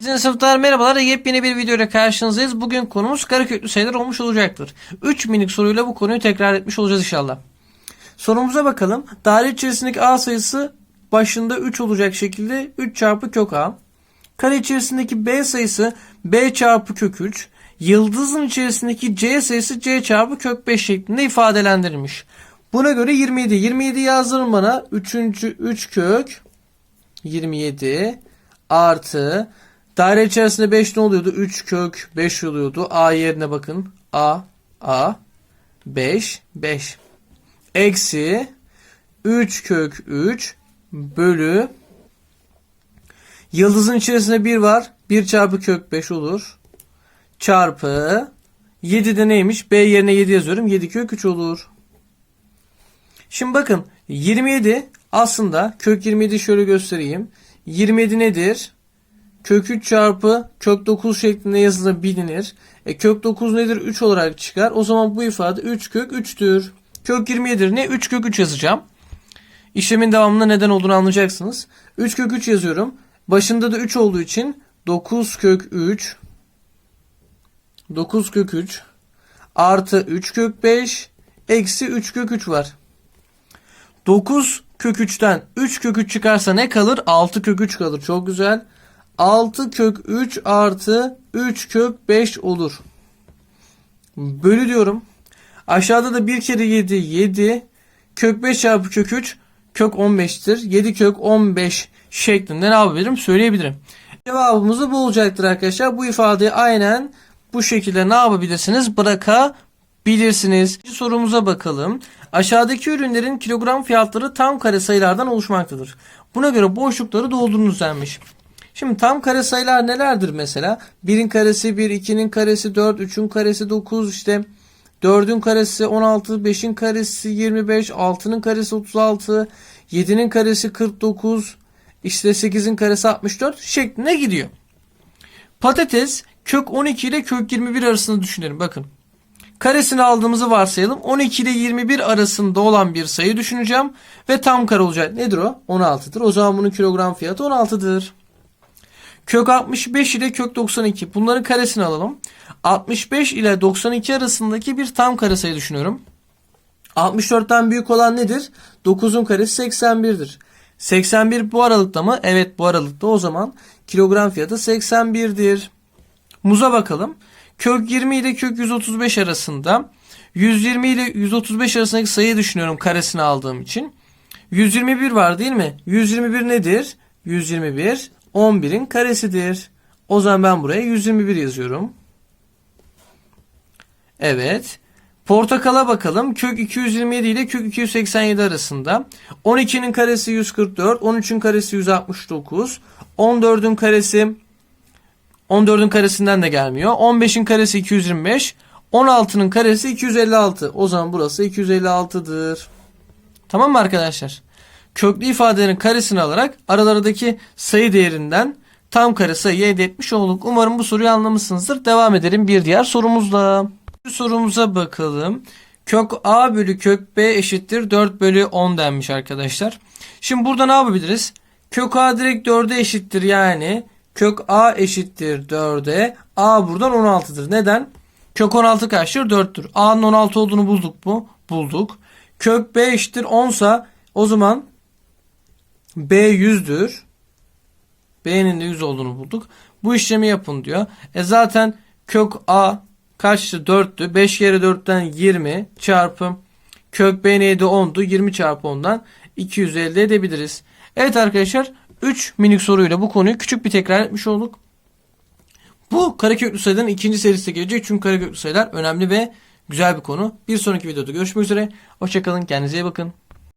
Sizin sınıflar merhabalar. Yepyeni bir video karşınızdayız. Bugün konumuz kareköklü sayılar olmuş olacaktır. 3 minik soruyla bu konuyu tekrar etmiş olacağız inşallah. Sorumuza bakalım. Daire içerisindeki A sayısı başında 3 olacak şekilde 3 çarpı kök A. Kare içerisindeki B sayısı B çarpı kök 3. Yıldızın içerisindeki C sayısı C çarpı kök 5 şeklinde ifadelendirilmiş. Buna göre 27. 27 yazdırın bana. 3. 3 kök 27 artı daire içerisinde 5 ne oluyordu? 3 kök 5 oluyordu. A yerine bakın. A A 5 5 eksi 3 kök 3 bölü yıldızın içerisinde 1 var. 1 çarpı kök 5 olur. Çarpı 7 de neymiş? B yerine 7 yazıyorum. 7 kök 3 olur. Şimdi bakın 27 aslında kök 27 şöyle göstereyim. 27 nedir? Kök 3 çarpı kök 9 şeklinde yazılı bilinir. E kök 9 nedir? 3 olarak çıkar. O zaman bu ifade 3 kök 3'tür. Kök 27'dir. Ne? 3 kök 3 yazacağım. İşlemin devamında neden olduğunu anlayacaksınız. 3 kök 3 yazıyorum. Başında da 3 olduğu için 9 kök 3 9 kök 3 artı 3 kök 5 eksi 3 kök 3 var. 9 kök 3'ten 3 kök 3 çıkarsa ne kalır? 6 kök 3 kalır. Çok güzel. 6 kök 3 artı 3 kök 5 olur. Bölü diyorum. Aşağıda da 1 kere 7 7 kök 5 çarpı kök 3 kök 15'tir. 7 kök 15 şeklinde ne yapabilirim? Söyleyebilirim. Cevabımız bu olacaktır arkadaşlar. Bu ifadeyi aynen bu şekilde ne yapabilirsiniz? Bırakabilirsiniz. İkinci sorumuza bakalım. Aşağıdaki ürünlerin kilogram fiyatları tam kare sayılardan oluşmaktadır. Buna göre boşlukları doldurunuz denmiş. Şimdi tam kare sayılar nelerdir mesela? 1'in karesi 1, 2'nin karesi 4, 3'ün karesi 9, işte 4'ün karesi 16, 5'in karesi 25, 6'nın karesi 36, 7'nin karesi 49, işte 8'in karesi 64 şeklinde gidiyor. Patates kök 12 ile kök 21 arasında düşünelim. Bakın. Karesini aldığımızı varsayalım. 12 ile 21 arasında olan bir sayı düşüneceğim. Ve tam kare olacak. Nedir o? 16'dır. O zaman bunun kilogram fiyatı 16'dır. Kök 65 ile kök 92. Bunların karesini alalım. 65 ile 92 arasındaki bir tam kare sayı düşünüyorum. 64'ten büyük olan nedir? 9'un karesi 81'dir. 81 bu aralıkta mı? Evet bu aralıkta. O zaman kilogram fiyatı 81'dir. Muza bakalım. Kök 20 ile kök 135 arasında 120 ile 135 arasındaki sayıyı düşünüyorum karesini aldığım için. 121 var değil mi? 121 nedir? 121 11'in karesidir. O zaman ben buraya 121 yazıyorum. Evet. Portakala bakalım. Kök 227 ile kök 287 arasında. 12'nin karesi 144, 13'ün karesi 169, 14'ün karesi 14'ün karesinden de gelmiyor. 15'in karesi 225, 16'nın karesi 256. O zaman burası 256'dır. Tamam mı arkadaşlar? Köklü ifadelerin karesini alarak aralarındaki sayı değerinden tam kare sayıyı elde etmiş olduk. Umarım bu soruyu anlamışsınızdır. Devam edelim bir diğer sorumuzla. Bu sorumuza bakalım. Kök a bölü kök b eşittir 4 bölü 10 denmiş arkadaşlar. Şimdi burada ne yapabiliriz? Kök a direkt 4'e eşittir yani. Kök a eşittir 4'e. a buradan 16'dır. Neden? Kök 16 kaçtır? 4'tür. a'nın 16 olduğunu bulduk mu? Bulduk. Kök b eşittir 10 sa o zaman b 100'dür. b'nin de 100 olduğunu bulduk. Bu işlemi yapın diyor. E zaten kök a kaçtı? 4'tü. 5 kere 4'ten 20 çarpı kök b neydi? 10'du. 20 çarpı 10'dan 200 elde edebiliriz. Evet arkadaşlar 3 minik soruyla bu konuyu küçük bir tekrar etmiş olduk. Bu kareköklü sayıların ikinci serisi gelecek. Çünkü kareköklü sayılar önemli ve güzel bir konu. Bir sonraki videoda görüşmek üzere. Hoşçakalın. Kendinize iyi bakın.